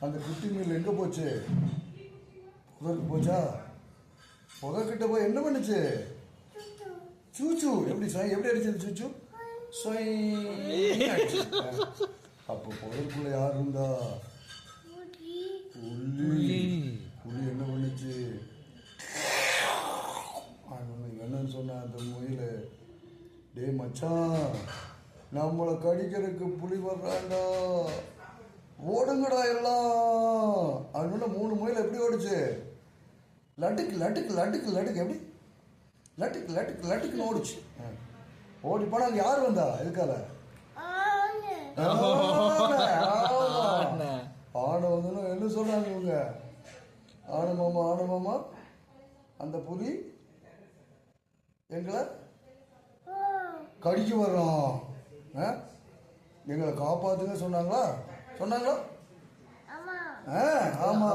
அந்த குட்டி மீன் எங்கே போச்சு? புதருக்கு போச்சா? புதர்கிட்ட போய் என்ன பண்ணுச்சு? சூச்சு எப்படி சொய் எப்படி அடிச்சது சூச்சு? சொய். அப்போ புதருக்குள்ள யார் இருந்தா? புலி. புலி. என்ன பண்ணுச்சு? என்னன்னு சொன்ன அந்த முயல் டேய் மச்சான் நம்மளை கடிக்கிறதுக்கு புலி வர்றாண்டா ஓடுங்கடா எல்லாம். அதனால மூணு முயல் எப்படி ஓடுச்சு? லட்டுக்கு லட்டுக்கு லட்டுக்கு லட்டுக்கு எப்படி? லட்டுக்கு லட்டுக்கு லட்டுக்குன்னு ஓடுச்சு. ஓடி போனா அங்க யார் வந்தா? எதுக்கால ஆனை. வந்து என்ன சொல்றாங்க இவங்க? ஆனை மாமா மாமா அந்த புலி எங்களை கடிக்க வர்றோம் ஆ? எங்களை காப்பாத்துங்க சொன்னாங்களா? சொன்னாங்களா ஆ ஆமா.